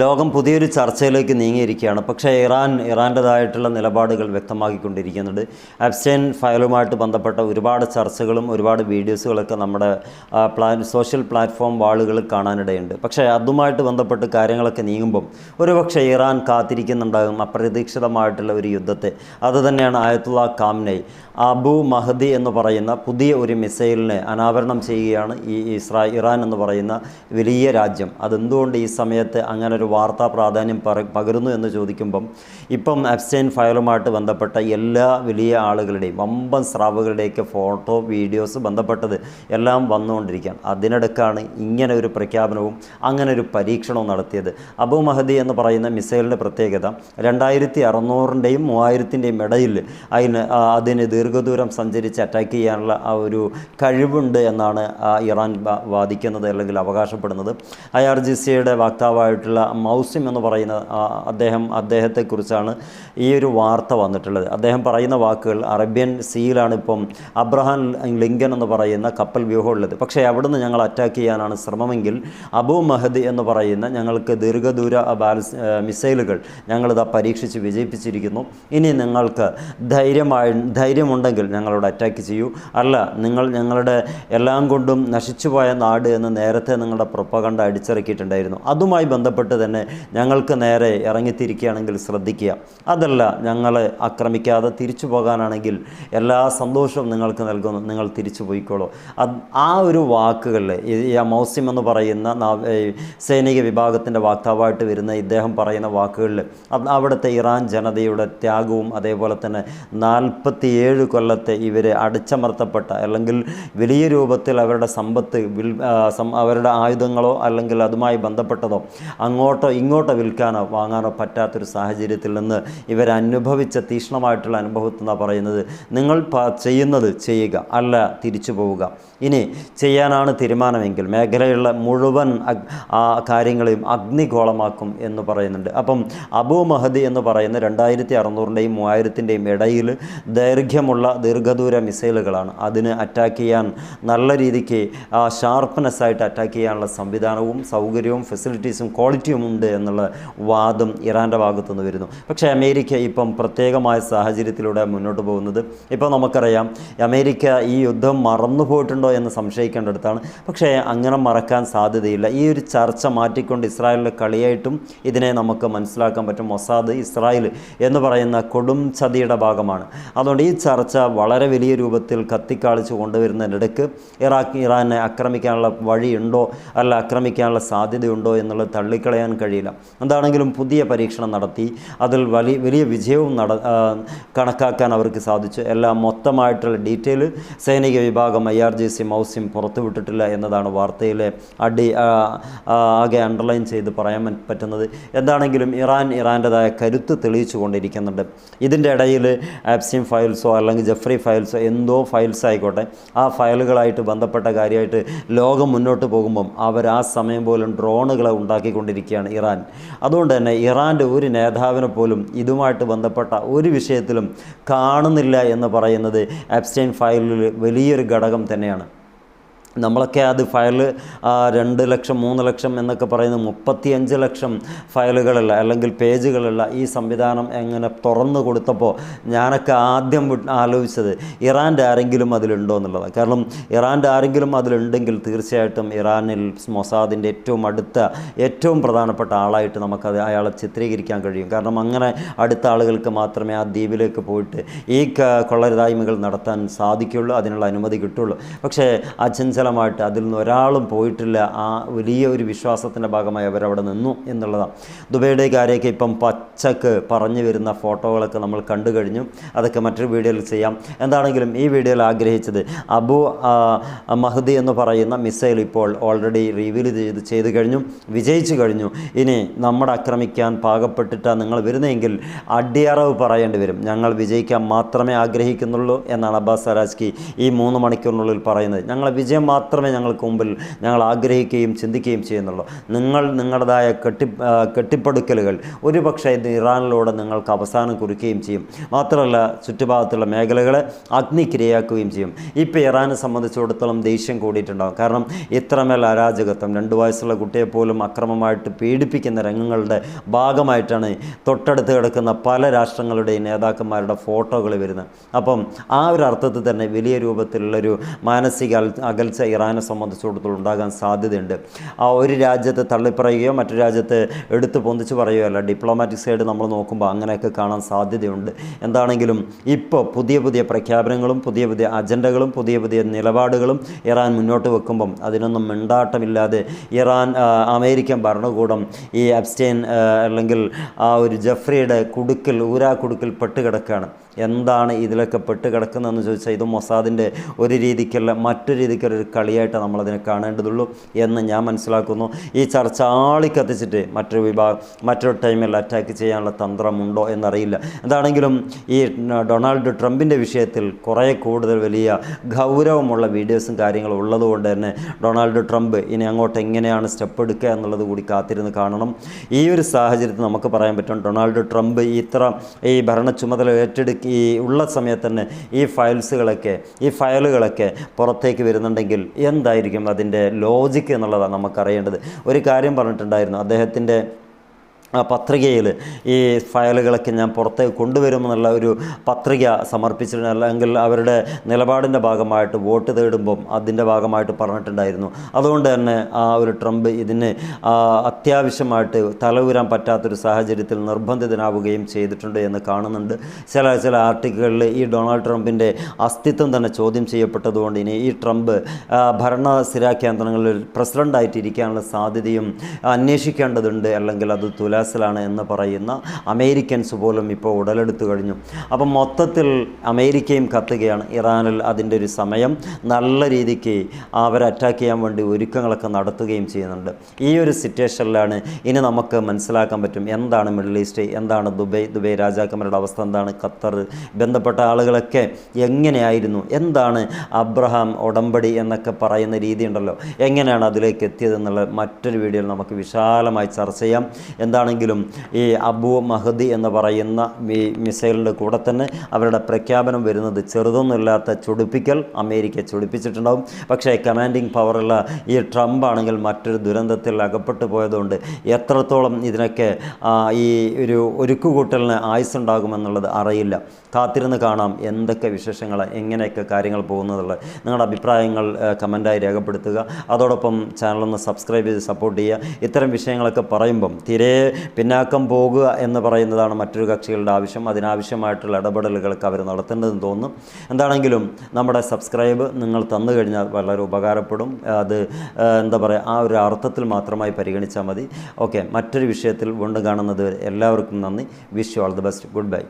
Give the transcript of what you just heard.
ലോകം പുതിയൊരു ചർച്ചയിലേക്ക് നീങ്ങിയിരിക്കുകയാണ്. പക്ഷേ ഇറാൻ ഇറാന്റെതായിട്ടുള്ള നിലപാടുകൾ വ്യക്തമാക്കിക്കൊണ്ടിരിക്കുന്നുണ്ട്. അബ്സ്റ്റൈൻ ഫയലുമായിട്ട് ബന്ധപ്പെട്ട ഒരുപാട് ചർച്ചകളും ഒരുപാട് വീഡിയോസുകളൊക്കെ നമ്മുടെ പ്ലാൻ പ്ലാ സോഷ്യൽ പ്ലാറ്റ്ഫോം വാളുകൾ കാണാനിടയുണ്ട്. പക്ഷേ അതുമായിട്ട് ബന്ധപ്പെട്ട് കാര്യങ്ങളൊക്കെ നീങ്ങുമ്പം ഒരുപക്ഷെ ഇറാൻ കാത്തിരിക്കുന്നുണ്ടാകും അപ്രതീക്ഷിതമായിട്ടുള്ള ഒരു യുദ്ധത്തെ. അതുതന്നെയാണ് ആയത്തുള്ള കാംനൈ. അബു മഹദി എന്ന് പറയുന്ന പുതിയ ഒരു മിസൈലിനെ അനാവരണം ചെയ്യുകയാണ് ഈ ഇസ്രാ ഇറാൻ എന്ന് പറയുന്ന വലിയ രാജ്യം. അതെന്തുകൊണ്ട് ഈ സമയത്ത് അങ്ങനെ ഒരു വാർത്താ പ്രാധാന്യം പകരുന്നു എന്ന് ചോദിക്കുമ്പം ഇപ്പം അബ്സ്റ്റൈൻ ഫയലുമായിട്ട് ബന്ധപ്പെട്ട എല്ലാ വലിയ ആളുകളുടെയും വമ്പൻ സ്രാവുകളുടെയൊക്കെ ഫോട്ടോ വീഡിയോസ് ബന്ധപ്പെട്ടത് എല്ലാം വന്നുകൊണ്ടിരിക്കുകയാണ്. അതിനിടക്കാണ് ഇങ്ങനെ ഒരു പ്രഖ്യാപനവും അങ്ങനെ ഒരു പരീക്ഷണവും നടത്തിയത്. അബു മഹദി എന്ന് പറയുന്ന മിസൈലിന്റെ പ്രത്യേകത രണ്ടായിരത്തി അറുന്നൂറിന്റെയും മൂവായിരത്തിന്റെയും ഇടയിൽ അതിന് അതിന് ദീർഘദൂരം സഞ്ചരിച്ച് അറ്റാക്ക് ചെയ്യാനുള്ള ആ ഒരു കഴിവുണ്ട് എന്നാണ് ഇറാൻ വാദിക്കുന്നത് അല്ലെങ്കിൽ അവകാശപ്പെടുന്നത്. ഐ ആർ ജി സിയുടെ വക്താവായിട്ടുള്ള മൗസിം എന്ന് പറയുന്ന അദ്ദേഹം അദ്ദേഹത്തെക്കുറിച്ചാണ് ഈ ഒരു വാർത്ത വന്നിട്ടുള്ളത്. അദ്ദേഹം പറയുന്ന വാക്കുകൾ അറേബ്യൻ സീയിലാണ് ഇപ്പം അബ്രഹാം ലിങ്കൻ എന്ന് പറയുന്ന കപ്പൽ വ്യൂഹം ഉള്ളത് പക്ഷേ അവിടുന്ന് ഞങ്ങൾ അറ്റാക്ക് ചെയ്യാനാണ് ശ്രമമെങ്കിൽ അബു മഹദ് എന്ന് പറയുന്ന ഞങ്ങൾക്ക് ദീർഘദൂര ബാലസ് മിസൈലുകൾ ഞങ്ങളിത് പരീക്ഷിച്ച് വിജയിപ്പിച്ചിരിക്കുന്നു. ഇനി നിങ്ങൾക്ക് ധൈര്യമായി ധൈര്യമുണ്ടെങ്കിൽ ഞങ്ങളോട് അറ്റാക്ക് ചെയ്യൂ. അല്ല നിങ്ങൾ ഞങ്ങളുടെ എല്ലാം കൊണ്ടും നശിച്ചുപോയ നാട് എന്ന് നേരത്തെ നിങ്ങളുടെ പ്രൊപ്പകണ്ട അടിച്ചിറക്കിയിട്ടുണ്ടായിരുന്നു. അതുമായി ബന്ധപ്പെട്ട് തന്നെ ഞങ്ങൾക്ക് നേരെ ഇറങ്ങിത്തിരിക്കുകയാണെങ്കിൽ ശ്രദ്ധിക്കുക. അതല്ല ഞങ്ങളെ ആക്രമിക്കാതെ തിരിച്ചു പോകാനാണെങ്കിൽ എല്ലാ സന്തോഷവും നിങ്ങൾക്ക് നൽകുന്നു നിങ്ങൾ തിരിച്ചു പോയിക്കോളൂ. ആ ഒരു വാക്കുകളിൽ ഈ മൗസിം എന്ന് പറയുന്ന സൈനിക വിഭാഗത്തിന്റെ വാക്താവായിട്ട് വരുന്ന ഇദ്ദേഹം പറയുന്ന വാക്കുകളിൽ അവിടുത്തെ ഇറാൻ ജനതയുടെ ത്യാഗവും അതേപോലെ തന്നെ നാൽപ്പത്തിയേഴ് കൊല്ലത്തെ ഇവർ അടിച്ചമർത്തപ്പെട്ട അല്ലെങ്കിൽ വലിയ രൂപത്തിൽ അവരുടെ സമ്പത്ത് അവരുടെ ആയുധങ്ങളോ അല്ലെങ്കിൽ അതുമായി ബന്ധപ്പെട്ടതോ അങ്ങോട്ടോ ഇങ്ങോട്ടോ വിൽക്കാനോ വാങ്ങാനോ പറ്റാത്തൊരു സാഹചര്യത്തിൽ നിന്ന് ഇവരനുഭവിച്ച തീക്ഷ്ണമായിട്ടുള്ള നിന്നാണ് പറയുന്നത് നിങ്ങൾ ചെയ്യുന്നത് ചെയ്യുക അല്ല തിരിച്ചു പോവുക. ഇനി ചെയ്യാനാണ് തീരുമാനമെങ്കിൽ മേഖലയുള്ള മുഴുവൻ ആ കാര്യങ്ങളെയും അഗ്നിഗോളമാക്കും എന്ന് പറയുന്നുണ്ട്. അപ്പം അബു മഹദി എന്ന് പറയുന്ന രണ്ടായിരത്തി അറുന്നൂറിന്റെയും മൂവായിരത്തിന്റെയും ഇടയിൽ ദൈർഘ്യമുള്ള ദീർഘദൂര മിസൈലുകളാണ്. അതിന് അറ്റാക്ക് ചെയ്യാൻ നല്ല രീതിക്ക് ഷാർപ്പ്നെസ്സായിട്ട് അറ്റാക്ക് ചെയ്യാനുള്ള സംവിധാനവും സൗകര്യവും ഫെസിലിറ്റീസും ക്വാളിറ്റിയും ഉണ്ട് എന്നുള്ള വാദം ഇറാന്റെ ഭാഗത്തുനിന്ന് വരുന്നു. പക്ഷേ അമേരിക്ക ഇപ്പം പ്രത്യേകമായ സാഹചര്യത്തിലൂടെ മുന്നോട്ട് പോകുന്നത് ഇപ്പോൾ നമുക്കറിയാം അമേരിക്ക ഈ യുദ്ധം മറന്നു പോയിട്ടുണ്ടോ എന്ന് സംശയിക്കേണ്ടടുത്താണ്. പക്ഷേ അങ്ങനെ മറക്കാൻ സാധ്യതയില്ല. ഈ ഒരു ചർച്ച മാറ്റിക്കൊണ്ട് ഇസ്രായേലിലെ കളിയായിട്ടും ഇതിനെ നമുക്ക് മനസ്സിലാക്കാൻ പറ്റും. മൊസാദ് ഇസ്രായേൽ എന്ന് പറയുന്ന കൊടും ചതിയുടെ ഭാഗമാണ്. അതുകൊണ്ട് ഈ ചർച്ച വളരെ വലിയ രൂപത്തിൽ കത്തിക്കാളിച്ച് കൊണ്ടുവരുന്നതിനിടയ്ക്ക് ഇറാഖ് ഇറാനെ ആക്രമിക്കാനുള്ള വഴിയുണ്ടോ? അല്ല ആക്രമിക്കാനുള്ള സാധ്യതയുണ്ടോ എന്നുള്ളത് തള്ളിക്കളയാൻ കഴിയില്ല. എന്താണെങ്കിലും പുതിയ പരീക്ഷണം നടത്തി അതിൽ വലിയ വലിയ വിജയവും നട കണക്കാക്കാൻ അവർക്ക് സാധിച്ചു. എല്ലാം മൊത്തമായിട്ടുള്ള ഡീറ്റെയിൽ സൈനിക വിഭാഗം ഐ ആർ ജി സി മൗസ്യം പുറത്തുവിട്ടിട്ടില്ല എന്നതാണ് വാർത്തയിലെ അടി ആകെ അണ്ടർലൈൻ ചെയ്ത് പറയാൻ പറ്റുന്നത്. എന്താണെങ്കിലും ഇറാൻ ഇറാന്റെതായ കരുത്ത് തെളിയിച്ചു കൊണ്ടിരിക്കുന്നുണ്ട് ഇതിന്റെ ഇടയിൽ ആപ്സിം ഫയൽസോ അല്ലെങ്കിൽ ജഫ്രി ഫയൽസോ എന്തോ ഫയൽസ് ആയിക്കോട്ടെ ആ ഫയലുകളായിട്ട് ബന്ധപ്പെട്ട കാര്യമായിട്ട് ലോകം മുന്നോട്ട് പോകുമ്പം അവർ ആ സമയം പോലും ഡ്രോണുകളെ ഉണ്ടാക്കിക്കൊണ്ടിരിക്കുകയാണ് ഇറാൻ. അതുകൊണ്ട് തന്നെ ഇറാന്റെ ഒരു നേതാവിനെ പോലും ഇതുമായിട്ട് ബന്ധപ്പെട്ട ഒരു വിഷയത്തിലും കാണുന്നില്ല എന്ന് പറയുന്നത് അബ്സ്റ്റൈൻ ഫയലിൽ വലിയൊരു ഘടകം തന്നെയാണ്. നമ്മളൊക്കെ അത് ഫയൽ രണ്ട് ലക്ഷം മൂന്ന് ലക്ഷം എന്നൊക്കെ പറയുന്ന മുപ്പത്തിയഞ്ച് ലക്ഷം ഫയലുകളുള്ള അല്ലെങ്കിൽ പേജുകളുള്ള ഈ സംവിധാനം എങ്ങനെ തുറന്നു കൊടുത്തപ്പോൾ ഞാനൊക്കെ ആദ്യം ആലോചിച്ചത് ഇറാന്റെ ആരെങ്കിലും അതിലുണ്ടോ എന്നുള്ളതാണ്. കാരണം ഇറാന്റെ ആരെങ്കിലും അതിലുണ്ടെങ്കിൽ തീർച്ചയായിട്ടും ഇറാനിൽ മൊസാദിന്റെ ഏറ്റവും അടുത്ത ഏറ്റവും പ്രധാനപ്പെട്ട ആളായിട്ട് നമുക്കത് അയാളെ ചിത്രീകരിക്കാൻ കഴിയും. കാരണം അങ്ങനെ അടുത്ത ആളുകൾക്ക് മാത്രമേ ആ ദ്വീപിലേക്ക് പോയിട്ട് ഈ കൊള്ളരുതായ്മകൾ നടത്താൻ സാധിക്കുള്ളൂ അതിനുള്ള അനുമതി കിട്ടുള്ളൂ. പക്ഷേ അചഞ്ചലമായിട്ട് അതിൽ നിന്ന് ഒരാളും പോയിട്ടില്ല. ആ വലിയ ഒരു വിശ്വാസത്തിന്റെ ഭാഗമായി അവരവിടെ നിന്നു എന്നുള്ളതാണ്. ദുബൈയുടെ കാര്യമൊക്കെ ഇപ്പം പച്ചക്ക് പറഞ്ഞു വരുന്ന ഫോട്ടോകളൊക്കെ നമ്മൾ കണ്ടു കഴിഞ്ഞു. അതൊക്കെ മറ്റൊരു വീഡിയോയിൽ ചെയ്യാം. എന്താണെങ്കിലും ഈ വീഡിയോയിൽ ആഗ്രഹിച്ചത് അബു മഹദി എന്ന് പറയുന്ന മിസൈൽ ഇപ്പോൾ ഓൾറെഡി റിവീൽ ചെയ്ത് ചെയ്തു കഴിഞ്ഞു. വിജയിച്ചു കഴിഞ്ഞു. ഇനി നമ്മുടെ ആക്രമിക്കാൻ പാകപ്പെട്ടിട്ടാണ് നിങ്ങൾ വരുന്നതെങ്കിൽ അടിയറവ് പറയേണ്ടി വരും. ഞങ്ങൾ വിജയിക്കാൻ മാത്രമേ ആഗ്രഹിക്കുന്നുള്ളൂ എന്നാണ് അബ്ബാസ് സരാജ്കി ഈ മൂന്ന് മണിക്കൂറിനുള്ളിൽ പറയുന്നത്. ഞങ്ങൾ വിജയം മാത്രമേ ഞങ്ങൾക്ക് മുമ്പിൽ ഞങ്ങൾ ആഗ്രഹിക്കുകയും ചിന്തിക്കുകയും ചെയ്യുന്നുള്ളൂ. നിങ്ങൾ നിങ്ങളുടേതായ കെട്ടി കെട്ടിപ്പടുക്കലുകൾ ഒരുപക്ഷെ ഇത് ഇറാനിലൂടെ നിങ്ങൾക്ക് അവസാനം കുറിക്കുകയും ചെയ്യും. മാത്രമല്ല ചുറ്റുഭാഗത്തുള്ള മേഖലകളെ അഗ്നിക്കിരയാക്കുകയും ചെയ്യും. ഇപ്പോൾ ഇറാനെ സംബന്ധിച്ചിടത്തോളം ദേഷ്യം കൂടിയിട്ടുണ്ടാകും കാരണം ഇത്രമേൽ അരാജകത്വം രണ്ട് വയസ്സുള്ള കുട്ടിയെ പോലും അക്രമമായിട്ട് പീഡിപ്പിക്കുന്ന രംഗങ്ങളുടെ ഭാഗമായിട്ടാണ് തൊട്ടടുത്ത് കിടക്കുന്ന പല രാഷ്ട്രങ്ങളുടെയും നേതാക്കന്മാരുടെ ഫോട്ടോകൾ വരുന്നത്. അപ്പം ആ ഒരു അർത്ഥത്തിൽ തന്നെ വലിയ രൂപത്തിലുള്ളൊരു മാനസിക അകൽച്ച ഇറാനെ സംബന്ധിച്ചിടത്തോളം ഉണ്ടാകാൻ സാധ്യതയുണ്ട്. ആ ഒരു രാജ്യത്ത് തള്ളിപ്പറയുകയോ മറ്റു രാജ്യത്ത് എടുത്ത് പൊന്തിച്ച് പറയുകയോ അല്ല ഡിപ്ലോമാറ്റിക് സൈഡ് നമ്മൾ നോക്കുമ്പോൾ അങ്ങനെയൊക്കെ കാണാൻ സാധ്യതയുണ്ട്. എന്താണെങ്കിലും ഇപ്പോൾ പുതിയ പുതിയ പ്രഖ്യാപനങ്ങളും പുതിയ പുതിയ അജണ്ടകളും പുതിയ പുതിയ നിലപാടുകളും ഇറാൻ മുന്നോട്ട് വെക്കുമ്പം അതിനൊന്നും മിണ്ടാട്ടമില്ലാതെ ഇറാൻ അമേരിക്കൻ ഭരണകൂടം ഈ അബ്സ്റ്റെയിൻ അല്ലെങ്കിൽ ആ ഒരു ജഫ്രിയുടെ കുടുക്കിൽ ഊരാ കുടുക്കിൽ പെട്ടുകിടക്കുകയാണ്. എന്താണ് ഇതിലൊക്കെ പെട്ട് കിടക്കുന്നതെന്ന് ചോദിച്ചാൽ ഇത് മൊസാദിന്റെ ഒരു രീതിക്കല്ല മറ്റു രീതിക്കുള്ള ഒരു കളിയായിട്ട് നമ്മളതിനെ കാണേണ്ടതുള്ളൂ എന്ന് ഞാൻ മനസ്സിലാക്കുന്നു. ഈ ചർച്ച ആളിക്കത്തിച്ചിട്ട് മറ്റൊരു വിഭാഗം മറ്റൊരു ടൈമിൽ അറ്റാക്ക് ചെയ്യാനുള്ള തന്ത്രമുണ്ടോ എന്നറിയില്ല. എന്താണെങ്കിലും ഈ ഡൊണാൾഡ് ട്രംപിന്റെ വിഷയത്തിൽ കുറേ കൂടുതൽ വലിയ ഗൗരവമുള്ള വീഡിയോസും കാര്യങ്ങളും ഉള്ളതുകൊണ്ട് തന്നെ ഡൊണാൾഡ് ട്രംപ് ഇനി അങ്ങോട്ട് എങ്ങനെയാണ് സ്റ്റെപ്പ് എടുക്കുക എന്നുള്ളത് കൂടി കാത്തിരുന്ന് കാണണം. ഈ ഒരു സാഹചര്യത്തിൽ നമുക്ക് പറയാൻ പറ്റും ഡൊണാൾഡ് ട്രംപ് ഇത്ര ഈ ഭരണ ചുമതല ഏറ്റെടുക്കി ഉള്ള സമയത്ത് തന്നെ ഈ ഫയൽസുകളൊക്കെ ഈ ഫയലുകളൊക്കെ പുറത്തേക്ക് വരുന്നുണ്ടെങ്കിൽ എന്തായിരിക്കും അതിന്റെ ലോജിക്ക് എന്നുള്ളതാണ് നമുക്കറിയേണ്ടത്. ഒരു കാര്യം പറഞ്ഞിട്ടുണ്ടായിരുന്നു. അദ്ദേഹത്തിന്റെ പത്രികയിൽ ഈ ഫയലുകളൊക്കെ ഞാൻ പുറത്തേക്ക് കൊണ്ടുവരുമെന്നുള്ള ഒരു പത്രിക സമർപ്പിച്ചിട്ടുണ്ട് അല്ലെങ്കിൽ അവരുടെ നിലപാടിന്റെ ഭാഗമായിട്ട് വോട്ട് തേടുമ്പം അതിന്റെ ഭാഗമായിട്ട് പറഞ്ഞിട്ടുണ്ടായിരുന്നു. അതുകൊണ്ട് തന്നെ ആ ഒരു ട്രംപ് ഇതിന് അത്യാവശ്യമായിട്ട് തലയൂരാൻ പറ്റാത്തൊരു സാഹചര്യത്തിൽ നിർബന്ധിതനാവുകയും ചെയ്തിട്ടുണ്ട് എന്ന് കാണുന്നുണ്ട്. ചില ചില ആർട്ടിക്കിളിൽ ഈ ഡൊണാൾഡ് ട്രംപിന്റെ അസ്തിത്വം തന്നെ ചോദ്യം ചെയ്യപ്പെട്ടതുകൊണ്ട് ഇനി ഈ ട്രംപ് ആ, ഭരണ സ്ഥിരാ കേന്ദ്രങ്ങളിൽ പ്രസിഡന്റായിട്ട് ഇരിക്കാനുള്ള സാധ്യതയും അന്വേഷിക്കേണ്ടതുണ്ട്. അല്ലെങ്കിൽ അത് തുലാസിലാണ് എന്ന് പറയുന്ന അമേരിക്കൻസ് പോലും ഇപ്പോൾ ഉടലെടുത്തു കഴിഞ്ഞു. അപ്പം മൊത്തത്തിൽ അമേരിക്കയും കത്തുകയാണ് ഇറാനിൽ അതിന്റെ ഒരു സമയം നല്ല രീതിക്ക് അവരെ അറ്റാക്ക് ചെയ്യാൻ വേണ്ടി ഒരുക്കങ്ങളൊക്കെ നടത്തുകയും ചെയ്യുന്നുണ്ട്. ഈ ഒരു സിറ്റുവേഷനിലാണ് ഇനി നമുക്ക് മനസ്സിലാക്കാൻ പറ്റും എന്താണ് മിഡിൽ ഈസ്റ്റ് എന്താണ് ദുബൈ ദുബൈ രാജാക്കന്മാരുടെ അവസ്ഥ എന്താണ് ഖത്തർ ബന്ധപ്പെട്ട ആളുകളൊക്കെ എങ്ങനെയായിരുന്നു എന്താണ് അബ്രഹാം ഉടമ്പടി എന്നൊക്കെ പറയുന്ന രീതി ഉണ്ടല്ലോ. എങ്ങനെയാണ് അതിലേക്ക് എത്തിയതെന്നുള്ള മറ്റൊരു വീഡിയോയിൽ നമുക്ക് വിശാലമായി ചർച്ച ചെയ്യാം. എന്താണെങ്കിലും ഈ അബു മഹദി എന്ന് പറയുന്ന ഈ മിസൈലിന്റെ കൂടെ തന്നെ അവരുടെ പ്രഖ്യാപനം വരുന്നത് ചെറുതൊന്നുമില്ലാത്ത ചൊടിപ്പിക്കൽ അമേരിക്ക ചൊടിപ്പിച്ചിട്ടുണ്ടാവും. പക്ഷേ കമാൻഡിങ് പവറുള്ള ഈ ട്രംപ് ആണെങ്കിൽ മറ്റൊരു ദുരന്തത്തിൽ അകപ്പെട്ടു പോയതുകൊണ്ട് എത്രത്തോളം ഇതിനൊക്കെ ഈ ഒരു ഒരുക്കുകൂട്ടലിന് ആയുസ് ഉണ്ടാകുമെന്നുള്ളത് അറിയില്ല. കാത്തിരുന്ന് കാണാം എന്തൊക്കെ വിശേഷങ്ങൾ എങ്ങനെയൊക്കെ കാര്യങ്ങൾ പോകുന്നതുള്ളത് നിങ്ങളുടെ അഭിപ്രായങ്ങൾ കമന്റായി രേഖപ്പെടുത്തുക. അതോടൊപ്പം ചാനലൊന്ന് സബ്സ്ക്രൈബ് ചെയ്ത് സപ്പോർട്ട് ചെയ്യുക. ഇത്തരം വിഷയങ്ങളൊക്കെ പറയുമ്പം തീരെ പിന്നാക്കം പോകുക എന്ന് പറയുന്നതാണ് മറ്റൊരു കക്ഷികളുടെ ആവശ്യം. അതിനാവശ്യമായിട്ടുള്ള ഇടപെടലുകളൊക്കെ അവർ നടത്തേണ്ടതെന്ന് തോന്നും. എന്താണെങ്കിലും നമ്മുടെ സബ്സ്ക്രൈബ് നിങ്ങൾ തന്നു കഴിഞ്ഞാൽ വളരെ ഉപകാരപ്പെടും. അത് എന്താ പറയുക ആ ഒരു അർത്ഥത്തിൽ മാത്രമായി പരിഗണിച്ചാൽ മതി. ഓക്കെ മറ്റൊരു വിഷയത്തിൽ വീണ്ടും കാണുന്നത് എല്ലാവർക്കും നന്ദി. Wish you all the best. Goodbye.